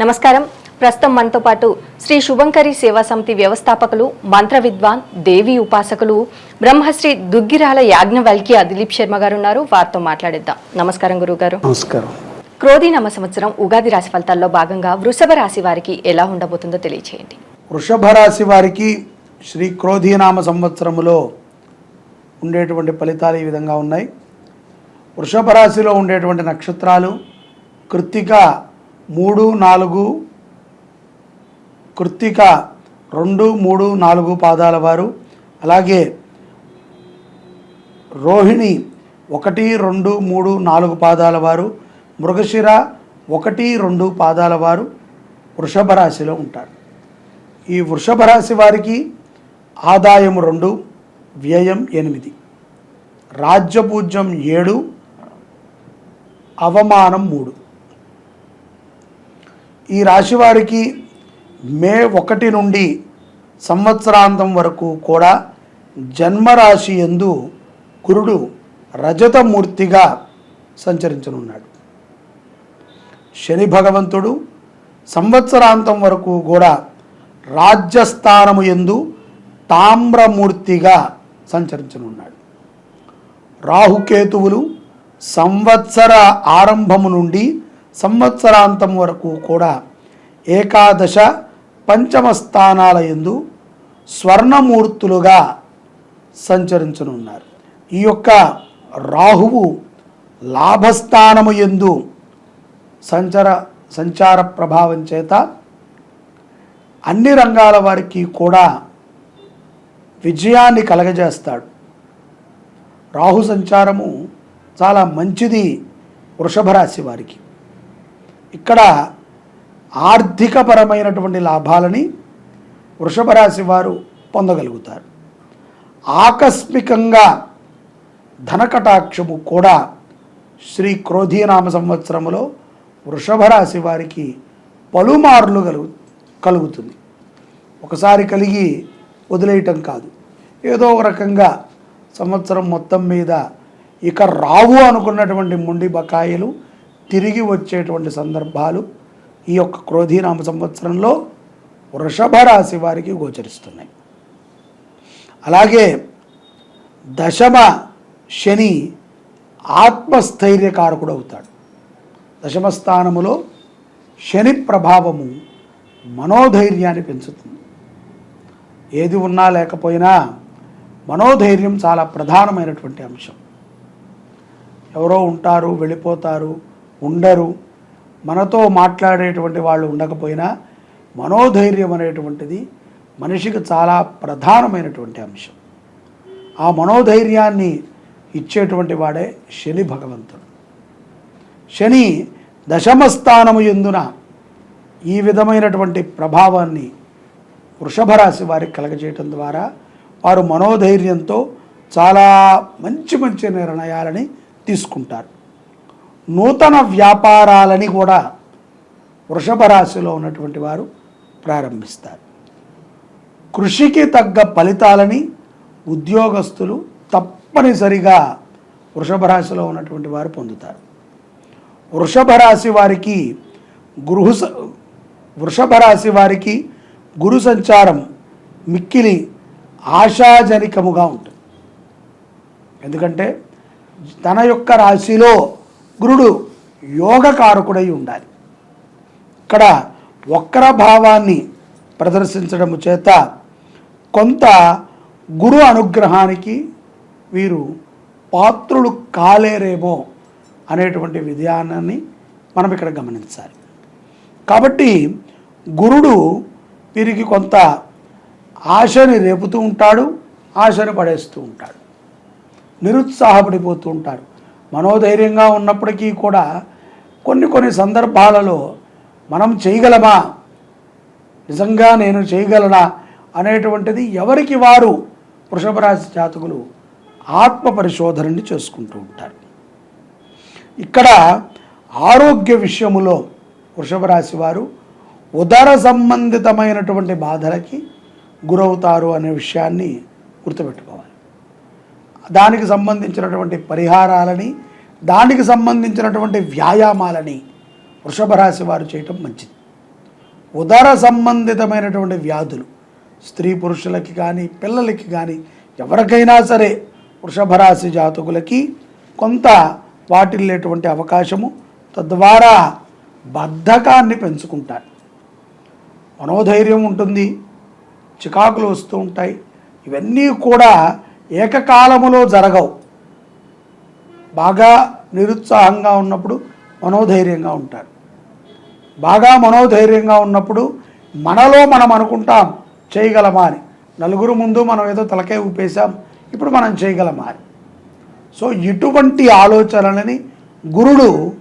నమస్కారం. ప్రస్తుతం మనతో పాటు శ్రీ శుభంకరి సేవా సమితి వ్యవస్థాపకులు మంత్ర విద్వాన్ దేవి ఉపాసకులు బ్రహ్మశ్రీ దుగ్గిరాల యాజ్ఞవల్క్య దిలీప్ శర్మ గారు ఉన్నారు వారితో మాట్లాడిద్దాం. నమస్కారం గురుగారు. నమస్కారం. క్రోధి నామ సంవత్సరం ఉగాది రాశి ఫలితాల్లో భాగంగా వృషభ రాశి వారికి ఎలా ఉండబోతుందో తెలియచేయండి. వృషభ రాశి వారికి శ్రీ క్రోధీనామ సంవత్సరములో ఉండేటువంటి ఫలితాలు ఈ విధంగా ఉన్నాయి. వృషభ రాశిలో ఉండేటువంటి నక్షత్రాలు కృత్తిక మూడు నాలుగు కృత్తిక రెండు మూడు నాలుగు పాదాల వారు. అలాగే రోహిణి ఒకటి రెండు మూడు నాలుగు పాదాల వారు. మృగశిర ఒకటి రెండు పాదాల వారు వృషభ రాశిలో ఉంటారు. ఈ వృషభ రాశి వారికి ఆదాయం రెండు వ్యయం ఎనిమిది. రాజ్యపూజ్యం ఏడు అవమానం మూడు. ఈ రాశి వారికి మే ఒకటి నుండి సంవత్సరాంతం వరకు కూడా జన్మరాశి ఎందు గురుడు రజతమూర్తిగా సంచరించనున్నాడు. శని భగవంతుడు సంవత్సరాంతం వరకు కూడా రాజ్యస్థానము ఎందు తామ్రమూర్తిగా సంచరించనున్నాడు. రాహుకేతువులు సంవత్సర ఆరంభము నుండి సంవత్సరాంతం వరకు కూడా ఏకాదశ పంచమ స్థానాల ఎందు స్వర్ణమూర్తులుగా సంచరించనున్నారు. ఈ యొక్క రాహువు లాభస్థానము ఎందు సంచర సంచార ప్రభావం చేత అన్ని రంగాల వారికి కూడా విజయాన్ని కలగజేస్తాడు. రాహు సంచారము చాలా మంచిది వృషభ రాశి వారికి. ఇక్కడ ఆర్థికపరమైనటువంటి లాభాలని వృషభ రాశి వారు పొందగలుగుతారు. ఆకస్మికంగా ధనకటాక్షము కూడా శ్రీ క్రోధీనామ సంవత్సరములో వృషభ రాశి వారికి పలుమార్లు కలుగు కలుగుతుంది. ఒకసారి కలిగి వదిలేయటం కాదు. ఏదో ఒక రకంగా సంవత్సరం మొత్తం మీద ఇక రావు అనుకున్నటువంటి ముండి బకాయిలు తిరిగి వచ్చేటువంటి సందర్భాలు ఈ యొక్క క్రోధీనామ సంవత్సరంలో వృషభ రాశి వారికి గోచరిస్తున్నాయి. అలాగే దశమ శని ఆత్మస్థైర్యకారకుడు అవుతాడు. దశమ స్థానములో శని ప్రభావము మనోధైర్యాన్ని పెంచుతుంది. ఏది ఉన్నా లేకపోయినా మనోధైర్యం చాలా ప్రధానమైనటువంటి అంశం. ఎవరో ఉంటారు వెళ్ళిపోతారు ఉండరు. మనతో మాట్లాడేటువంటి వాళ్ళు ఉండకపోయినా మనోధైర్యం అనేటువంటిది మనిషికి చాలా ప్రధానమైనటువంటి అంశం. ఆ మనోధైర్యాన్ని ఇచ్చేటువంటి వాడే శని భగవంతుడు. శని దశమస్థానము ఎందున ఈ విధమైనటువంటి ప్రభావాన్ని వృషభ రాశి వారికి కలగజేయటం ద్వారా వారు మనోధైర్యంతో చాలా మంచి మంచి నిర్ణయాలని తీసుకుంటారు. నూతన వ్యాపారాలని కూడా వృషభ రాశిలో ఉన్నటువంటి వారు ప్రారంభిస్తారు. కృషికి తగ్గ ఫలితాలని ఉద్యోగస్తులు తప్పనిసరిగా వృషభ రాశిలో ఉన్నటువంటి వారు పొందుతారు. వృషభ రాశి వారికి గృహ వృషభ రాశి వారికి గురు సంచారం మిక్కిలి ఆశాజనకముగా ఉంటుంది. ఎందుకంటే తన యొక్క రాశిలో గురుడు యోగకారకుడై ఉండాలి. ఇక్కడ వక్ర భావాన్ని ప్రదర్శించడము చేత కొంత గురు అనుగ్రహానికి వీరు పాత్రులు కాలేరేమో అనేటువంటి విధానాన్ని మనం ఇక్కడ గమనించాలి. కాబట్టి గురుడు వీరికి కొంత ఆశని రేపుతూ ఉంటాడు ఆశని పడేస్తూ ఉంటాడు. నిరుత్సాహపడిపోతూ ఉంటారు మనోధైర్యంగా ఉన్నప్పటికీ కూడా కొన్ని కొన్ని సందర్భాలలో మనం చేయగలమా? నిజంగా నేను చేయగలనా? అనేటువంటిది ఎవరికి వారు వృషభరాశి జాతకులు ఆత్మ పరిశోధనని చేసుకుంటూ ఉంటారు. ఇక్కడ ఆరోగ్య విషయములో వృషభరాశి వారు ఉదర సంబంధితమైనటువంటి బాధలకి గురవుతారు అనే విషయాన్ని గుర్తుపెట్టుకోవాలి. దానికి సంబంధించినటువంటి పరిహారాలని దానికి సంబంధించినటువంటి వ్యాయామాలని వృషభ రాశి వారు చేయటం మంచిది. ఉదర సంబంధితమైనటువంటి వ్యాధులు స్త్రీ పురుషులకి కానీ పిల్లలకి కానీ ఎవరికైనా సరే వృషభ రాశి జాతకులకి కొంత వాటిల్లేటువంటి అవకాశము తద్వారా బద్ధకాన్ని పెంచుకుంటారు మనోధైర్యం ఉంటుంది చికాకులు వస్తూ ఉంటాయి. ఇవన్నీ కూడా ఏకకాలములో జరగవు. బాగా నిరుత్సాహంగా ఉన్నప్పుడు మనోధైర్యంగా ఉంటారు. బాగా మనోధైర్యంగా ఉన్నప్పుడు మనలో మనం అనుకుంటాం చేయగలమా అని. నలుగురు ముందు మనం ఏదో తలకే ఊపేశాం ఇప్పుడు మనం చేయగలమా అని. సో ఇటువంటి ఆలోచనలని గురుడు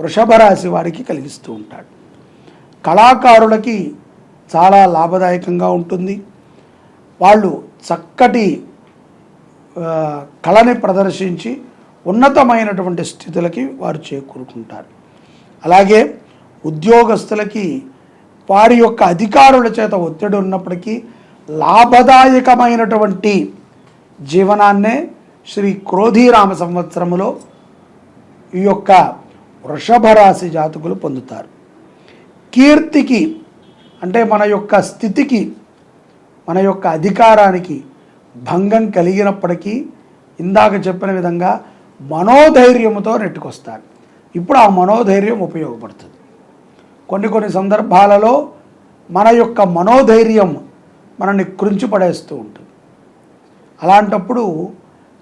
వృషభ రాశి వారికి కలిగిస్తూ ఉంటాడు. కళాకారులకి చాలా లాభదాయకంగా ఉంటుంది. వాళ్ళు చక్కటి కళని ప్రదర్శించి ఉన్నతమైనటువంటి స్థితులకి వారు చేకూరుకుంటారు. అలాగే ఉద్యోగస్తులకి వారి యొక్క అధికారుల చేత ఒత్తిడి ఉన్నప్పటికీ లాభదాయకమైనటువంటి జీవనాన్నే శ్రీ క్రోధీరామ సంవత్సరములో ఈ యొక్క వృషభ రాశి జాతకులు పొందుతారు. కీర్తికి అంటే మన యొక్క స్థితికి మన యొక్క అధికారానికి భంగం కలిగినప్పటికీ ఇందాక చెప్పిన విధంగా మనోధైర్యముతో నెట్టుకొస్తారు. ఇప్పుడు ఆ మనోధైర్యం ఉపయోగపడుతుంది. కొన్ని కొన్ని సందర్భాలలో మన యొక్క మనోధైర్యం మనల్ని కృంచిపడేస్తూ ఉంటుంది. అలాంటప్పుడు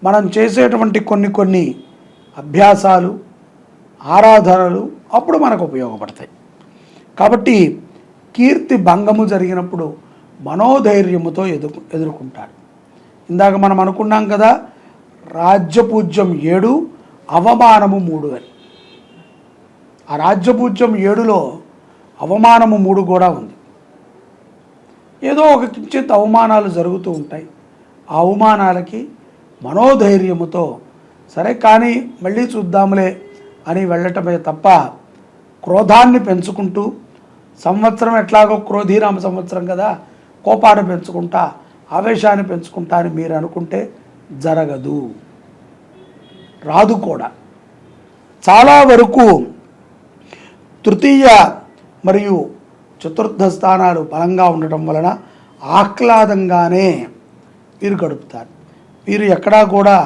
మనం చేసేటువంటి కొన్ని కొన్ని అభ్యాసాలు ఆరాధనలు అప్పుడు మనకు ఉపయోగపడతాయి. కాబట్టి కీర్తి భంగము జరిగినప్పుడు మనోధైర్యముతో ఎదురు ఎదుర్కొంటాడు ఇందాక మనం అనుకున్నాం కదా రాజ్యపూజ్యం ఏడు అవమానము మూడు అని. ఆ రాజ్యపూజ్యం ఏడులో అవమానము మూడు కూడా ఉంది. ఏదో ఒక కించిత్ అవమానాలు జరుగుతూ ఉంటాయి. ఆ అవమానాలకి మనోధైర్యముతో సరే కానీ మళ్ళీ చూద్దాంలే అని వెళ్ళటమే తప్ప క్రోధాన్ని పెంచుకుంటూ సంవత్సరం ఎట్లాగో క్రోధీరామ సంవత్సరం కదా కోపాన్ని పెంచుకుంటా ఆవేశాన్ని పెంచుకుంటారని మీరు అనుకుంటే జరగదు. రాదు కూడా. చాలా వరకు తృతీయ మరియు చతుర్థ స్థానాలు బలంగా ఉండటం వలన ఆహ్లాదంగానే వీరు గడుపుతారు. వీరు ఎక్కడా కూడా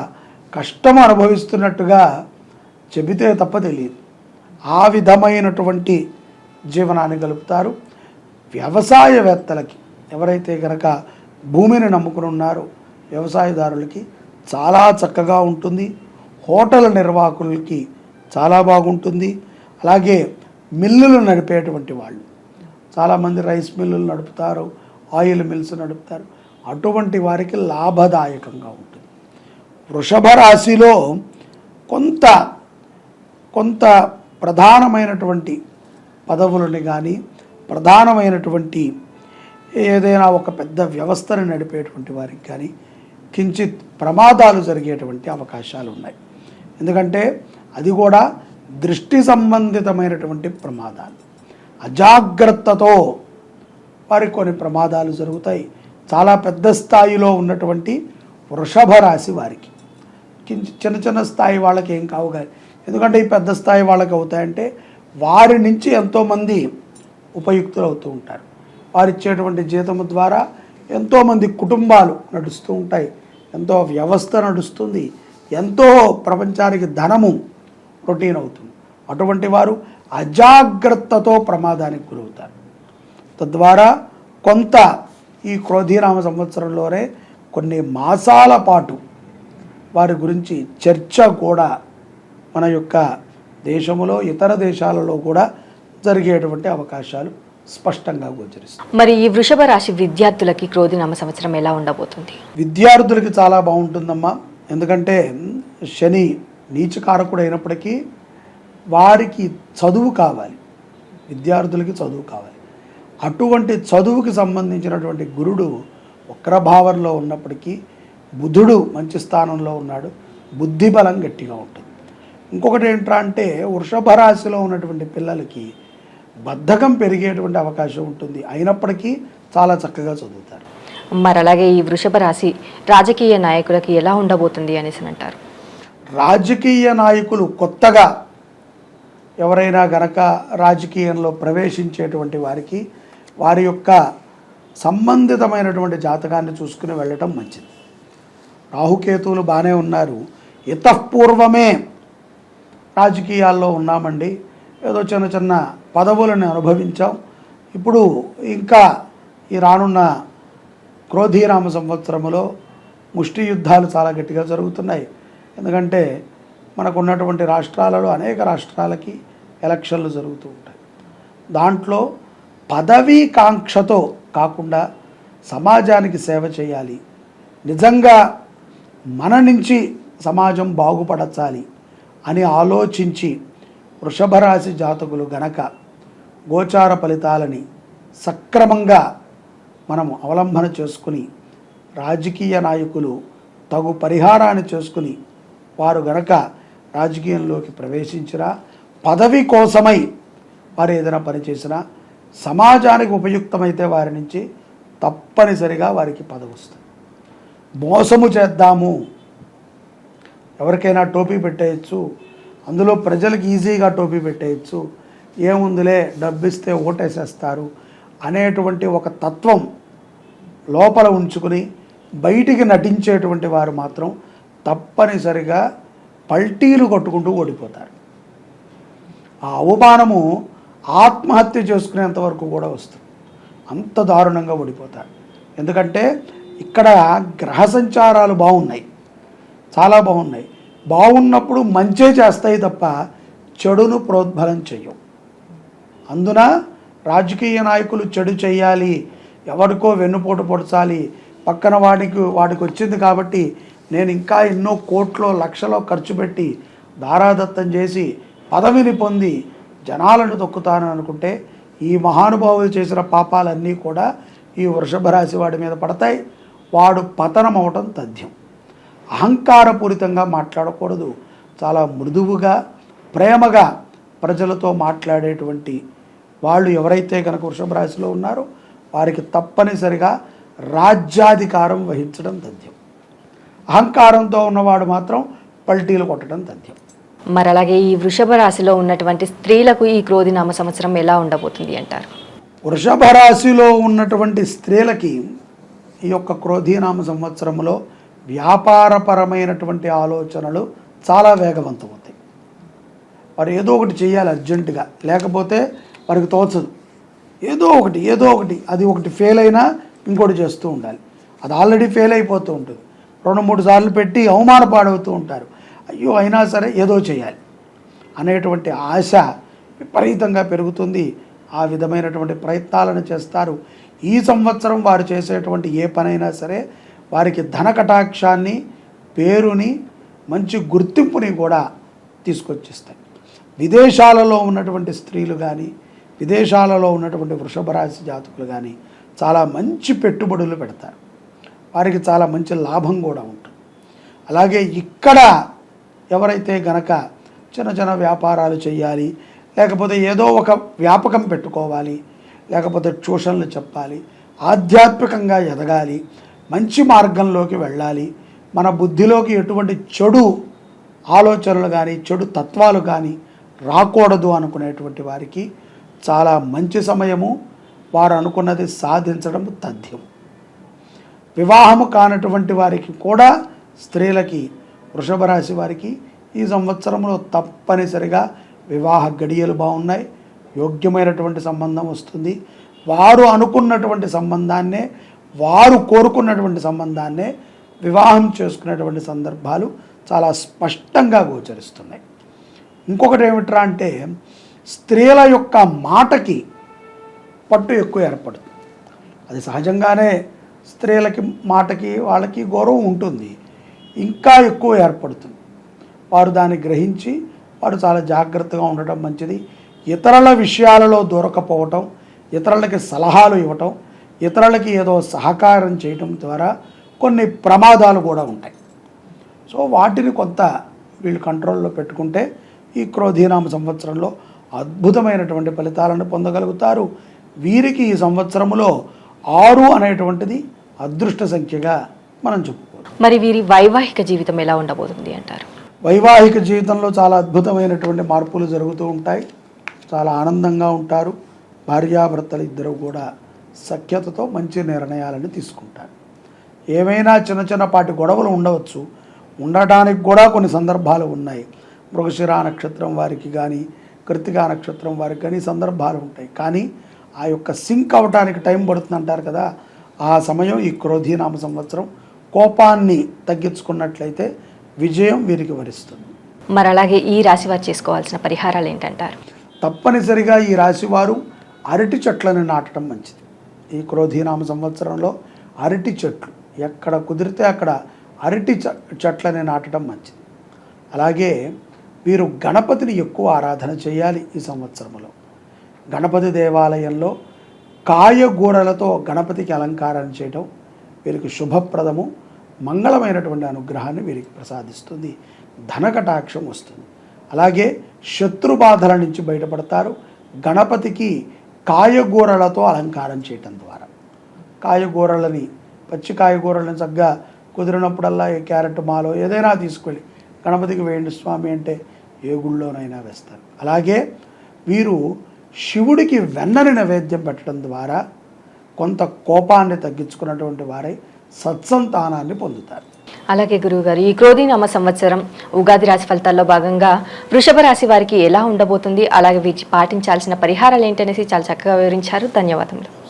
కష్టం అనుభవిస్తున్నట్టుగా చెబితే తప్ప తెలియదు. ఆ విధమైనటువంటి జీవనాన్ని గలుపుతారు వ్యవసాయవేత్తలకి ఎవరైతే కనుక భూమిని నమ్ముకుని ఉన్నారు. వ్యవసాయదారులకి చాలా చక్కగా ఉంటుంది. హోటల్ నిర్వాహకులకి చాలా బాగుంటుంది. అలాగే మిల్లులు నడిపేటువంటి వాళ్ళు. చాలామంది రైస్ మిల్లులు నడుపుతారు ఆయిల్ మిల్స్ నడుపుతారు. అటువంటి వారికి లాభదాయకంగా ఉంటుంది. వృషభ రాశిలో కొంత కొంత ప్రధానమైనటువంటి పదవులని కానీ ప్రధానమైనటువంటి ఏదైనా ఒక పెద్ద వ్యవస్థను నడిపేటువంటి వారికి కానీ కించిత్ ప్రమాదాలు జరిగేటువంటి అవకాశాలు ఉన్నాయి. ఎందుకంటే అది కూడా దృష్టి సంబంధితమైనటువంటి ప్రమాదాలు. అజాగ్రత్తతో వారికి కొన్ని ప్రమాదాలు జరుగుతాయి. చాలా పెద్ద స్థాయిలో ఉన్నటువంటి వృషభ రాశి వారికి. కించి చిన్న చిన్న స్థాయి వాళ్ళకి ఏం కావు కానీ ఎందుకంటే ఈ పెద్ద స్థాయి వాళ్ళకి అవుతాయంటే వారి నుంచి ఎంతోమంది ఉపయుక్తులు అవుతూ ఉంటారు. వారిచ్చేటువంటి జీతము ద్వారా ఎంతోమంది కుటుంబాలు నడుస్తూ ఉంటాయి. ఎంతో వ్యవస్థ నడుస్తుంది. ఎంతో ప్రపంచానికి ధనము రొటీన్ అవుతుంది. అటువంటి వారు అజాగ్రత్తతో ప్రమాదానికి గురవుతారు. తద్వారా కొంత ఈ క్రోధీరామ సంవత్సరంలోనే కొన్ని మాసాల పాటు వారి గురించి చర్చ కూడా మన యొక్క దేశములో ఇతర దేశాలలో కూడా జరిగేటువంటి అవకాశాలు స్పష్టంగా గోచరిస్తాయి మరి ఈ వృషభ రాశి విద్యార్థులకి క్రోధినామ సంవత్సరం ఎలా ఉండబోతుంది? విద్యార్థులకి చాలా బాగుంటుందమ్మా. ఎందుకంటే శని నీచకారకుడు అయినప్పటికీ వారికి చదువు కావాలి. విద్యార్థులకి చదువు కావాలి. అటువంటి చదువుకి సంబంధించినటువంటి గురుడు వక్రభావంలో ఉన్నప్పటికీ బుధుడు మంచి స్థానంలో ఉన్నాడు. బుద్ధి బలం గట్టిగా ఉంటుంది. ఇంకొకటి ఏంట్రా అంటే వృషభ రాశిలో ఉన్నటువంటి పిల్లలకి బద్ధకం పెరిగేటువంటి అవకాశం ఉంటుంది. అయినప్పటికీ చాలా చక్కగా చదువుతారు. మరి అలాగే ఈ వృషభ రాశి రాజకీయ నాయకులకి ఎలా ఉండబోతుంది అనేసి అంటారు. రాజకీయ నాయకులు కొత్తగా ఎవరైనా గనక రాజకీయంలో ప్రవేశించేటువంటి వారికి వారి యొక్క సంబంధితమైనటువంటి జాతకాన్ని చూసుకుని వెళ్ళటం మంచిది. రాహుకేతువులు బాగానే ఉన్నారు. ఇతపూర్వమే రాజకీయాల్లో ఉన్నామండి. ఏదో చిన్న చిన్న పదవులను అనుభవించాం. ఇప్పుడు ఇంకా ఈ రానున్న క్రోధీరామ సంవత్సరములో ముష్టి యుద్ధాలు చాలా గట్టిగా జరుగుతున్నాయి. ఎందుకంటే మనకున్నటువంటి రాష్ట్రాలలో అనేక రాష్ట్రాలకి ఎలక్షన్లు జరుగుతూ ఉంటాయి. దాంట్లో పదవీ కాంక్షతో కాకుండా సమాజానికి సేవ చేయాలి. నిజంగా మన నుంచి సమాజం బాగుపడచాలి అని ఆలోచించి వృషభ రాశి జాతకులు గనక గోచార ఫలితాలని సక్రమంగా మనం అవలంబన చేసుకుని రాజకీయ నాయకులు తగు పరిహారాన్ని చేసుకుని వారు గనక రాజకీయంలోకి ప్రవేశించినా పదవి కోసమై వారు ఏదైనా పని చేసినా సమాజానికి ఉపయుక్తమైతే వారి నుంచి తప్పనిసరిగా వారికి పదవి వస్తుంది. మోసము చేద్దాము. ఎవరికైనా టోపీ పెట్టేయచ్చు. అందులో ప్రజలకు ఈజీగా టోపీ పెట్టేయచ్చు. ఏముందిలే డబ్బిస్తే ఓటేసేస్తారు అనేటువంటి ఒక తత్వం లోపల ఉంచుకుని బయటికి నటించేటువంటి వారు మాత్రం తప్పనిసరిగా పల్టీలు కొట్టుకుంటూ ఓడిపోతారు. ఆ అవమానము ఆత్మహత్య చేసుకునేంత వరకు కూడా వస్తుంది. అంత దారుణంగా ఓడిపోతారు. ఎందుకంటే ఇక్కడ గ్రహ సంచారాలు బాగున్నాయి. చాలా బాగున్నాయి. బాగున్నప్పుడు మంచే చేస్తాయి తప్ప చెడును ప్రోద్బలం చెయ్యవు. అందున రాజకీయ నాయకులు చెడు చేయాలి ఎవరికో వెన్నుపోటు పొడచాలి పక్కన వాడికి వాడికి వచ్చింది కాబట్టి నేను ఇంకా ఎన్నో కోట్లో లక్షలో ఖర్చు పెట్టి దారాదత్తం చేసి పదవిని పొంది జనాలను తొక్కుతాను అనుకుంటే ఈ మహానుభావులు చేసిన పాపాలన్నీ కూడా ఈ వృషభ రాశి వాడి మీద పడతాయి. వాడు పతనం అవటం తథ్యం. అహంకారపూరితంగా మాట్లాడకూడదు. చాలా మృదువుగా ప్రేమగా ప్రజలతో మాట్లాడేటువంటి వాళ్ళు ఎవరైతే కనుక వృషభ రాశిలో ఉన్నారో వారికి తప్పనిసరిగా రాజ్యాధికారం వహించడం తథ్యం అహంకారంతో ఉన్నవాడు మాత్రం పల్టీలు కొట్టడం తథ్యం మరి అలాగే ఈ వృషభ రాశిలో ఉన్నటువంటి స్త్రీలకు ఈ క్రోధినామ సంవత్సరం ఎలా ఉండబోతుంది అంటారు? వృషభ రాశిలో ఉన్నటువంటి స్త్రీలకి ఈ యొక్క క్రోధీనామ సంవత్సరంలో వ్యాపారపరమైనటువంటి ఆలోచనలు చాలా వేగవంతమవుతాయి. వారు ఏదో ఒకటి చేయాలి అర్జెంటుగా లేకపోతే వారికి తోచదు. ఏదో ఒకటి ఏదో ఒకటి అది ఒకటి ఫెయిల్ అయినా ఇంకోటి చేస్తూ ఉండాలి. అది ఆల్రెడీ ఫెయిల్ అయిపోతూ ఉంటుంది. రెండు మూడు సార్లు పెట్టి అవమాన పాడవుతూ ఉంటారు. అయ్యో అయినా సరే ఏదో చేయాలి. అనేటువంటి ఆశ విపరీతంగా పెరుగుతుంది. ఆ విధమైనటువంటి ప్రయత్నాలను చేస్తారు. ఈ సంవత్సరం వారు చేసేటువంటి ఏ పనైనా సరే వారికి ధన కటాక్షాన్ని పేరుని మంచి గుర్తింపుని కూడా తీసుకొచ్చిస్తాయి. విదేశాలలో ఉన్నటువంటి స్త్రీలు కానీ విదేశాలలో ఉన్నటువంటి వృషభ రాశి జాతకులు కానీ చాలా మంచి పెట్టుబడులు పెడతారు. వారికి చాలా మంచి లాభం కూడా ఉంటుంది. అలాగే ఇక్కడ ఎవరైతే గనక చిన్న చిన్న వ్యాపారాలు చేయాలి లేకపోతే ఏదో ఒక వ్యాపకం పెట్టుకోవాలి లేకపోతే ట్యూషన్లు చెప్పాలి ఆధ్యాత్మికంగా ఎదగాలి మంచి మార్గంలోకి వెళ్ళాలి. మన బుద్ధిలోకి ఎటువంటి చెడు ఆలోచనలు కానీ చెడు తత్వాలు కానీ రాకూడదు అనుకునేటువంటి వారికి చాలా మంచి సమయము. వారు అనుకున్నది సాధించడం తథ్యం. వివాహము కానటువంటి వారికి కూడా స్త్రీలకి వృషభ రాశి వారికి ఈ సంవత్సరంలో తప్పనిసరిగా వివాహ గడియలు బాగున్నాయి. యోగ్యమైనటువంటి సంబంధం వస్తుంది. వారు అనుకున్నటువంటి సంబంధాన్నే వారు కోరుకున్నటువంటి సంబంధాన్నే వివాహం చేసుకునేటువంటి సందర్భాలు చాలా స్పష్టంగా గోచరిస్తున్నాయి. ఇంకొకటి ఏమిట్రా అంటే స్త్రీల యొక్క మాటకి పట్టు ఎక్కువ ఏర్పడుతుంది. అది సహజంగానే స్త్రీలకి మాటకి వాళ్ళకి గౌరవం ఉంటుంది. ఇంకా ఎక్కువ ఏర్పడుతుంది. వారు దాన్ని గ్రహించి వారు చాలా జాగ్రత్తగా ఉండటం మంచిది. ఇతరుల విషయాలలో దొరకపోవటం ఇతరులకి సలహాలు ఇవ్వటం ఇతరులకి ఏదో సహకారం చేయటం ద్వారా కొన్ని ప్రమాదాలు కూడా ఉంటాయి. సో వాటిని కొంత వీళ్ళు కంట్రోల్లో పెట్టుకుంటే ఈ క్రోధీనామ సంవత్సరంలో అద్భుతమైనటువంటి ఫలితాలను పొందగలుగుతారు. వీరికి ఈ సంవత్సరములో ఆరు అనేటువంటిది అదృష్ట సంఖ్యగా మనం చెప్పుకోవచ్చు. మరి వీరి వైవాహిక జీవితం ఎలా ఉండబోతుంది అంటారు? వైవాహిక జీవితంలో చాలా అద్భుతమైనటువంటి మార్పులు జరుగుతూ ఉంటాయి. చాలా ఆనందంగా ఉంటారు. భార్యాభర్తలు ఇద్దరు కూడా సఖ్యతతో మంచి నిర్ణయాలను తీసుకుంటారు ఏమైనా చిన్న చిన్నపాటి గొడవలు ఉండవచ్చు. ఉండటానికి కూడా కొన్ని సందర్భాలు ఉన్నాయి. మృగశిరా నక్షత్రం వారికి కానీ కృతికా నక్షత్రం వారికి కానీ సందర్భాలు ఉంటాయి. కానీ ఆ యొక్క సింక్ అవటానికి టైం పడుతుంది అంటారు కదా ఆ సమయం ఈ క్రోధీనామ సంవత్సరం కోపాన్ని తగ్గించుకున్నట్లయితే విజయం వీరికి వరిస్తుంది. మరి అలాగే ఈ రాశి వారు చేసుకోవాల్సిన పరిహారాలు ఏంటంటారు? తప్పనిసరిగా ఈ రాశివారు అరటి చెట్లను నాటడం మంచిది. ఈ క్రోధీనామ సంవత్సరంలో అరటి చెట్లు ఎక్కడ కుదిరితే అక్కడ అరటి చె- చెట్లని నాటడం మంచిది. అలాగే వీరు గణపతిని ఎక్కువ ఆరాధన చేయాలి ఈ సంవత్సరంలో గణపతి దేవాలయంలో కాయగూరలతో గణపతికి అలంకారం చేయడం వీరికి శుభప్రదము మంగళమైనటువంటి అనుగ్రహాన్ని వీరికి ప్రసాదిస్తుంది ధనకటాక్షం వస్తుంది. అలాగే శత్రు బాధల నుంచి బయటపడతారు గణపతికి కాయగూరలతో అలంకారం చేయటం ద్వారా. కాయగూరలని పచ్చి కాయగూరలను చక్కగా కుదిరినప్పుడల్లా ఈ క్యారెట్ మాలో ఏదైనా తీసుకెళ్ళి గణపతికి వేయండి స్వామి అంటే ఏ గుళ్ళోనైనా వేస్తారు. అలాగే వీరు శివుడికి వెన్నని నైవేద్యం పెట్టడం ద్వారా కొంత కోపాన్ని తగ్గించుకున్నటువంటి వారై సత్సంతానాన్ని పొందుతారు. అలాగే గురువుగారు ఈ క్రోధీనామ సంవత్సరం ఉగాది రాశి ఫలితాల్లో భాగంగా వృషభ రాశి వారికి ఎలా ఉండబోతుంది అలాగే వీటి పాటించాల్సిన పరిహారాలు ఏంటనేసి చాలా చక్కగా వివరించారు. ధన్యవాదములు.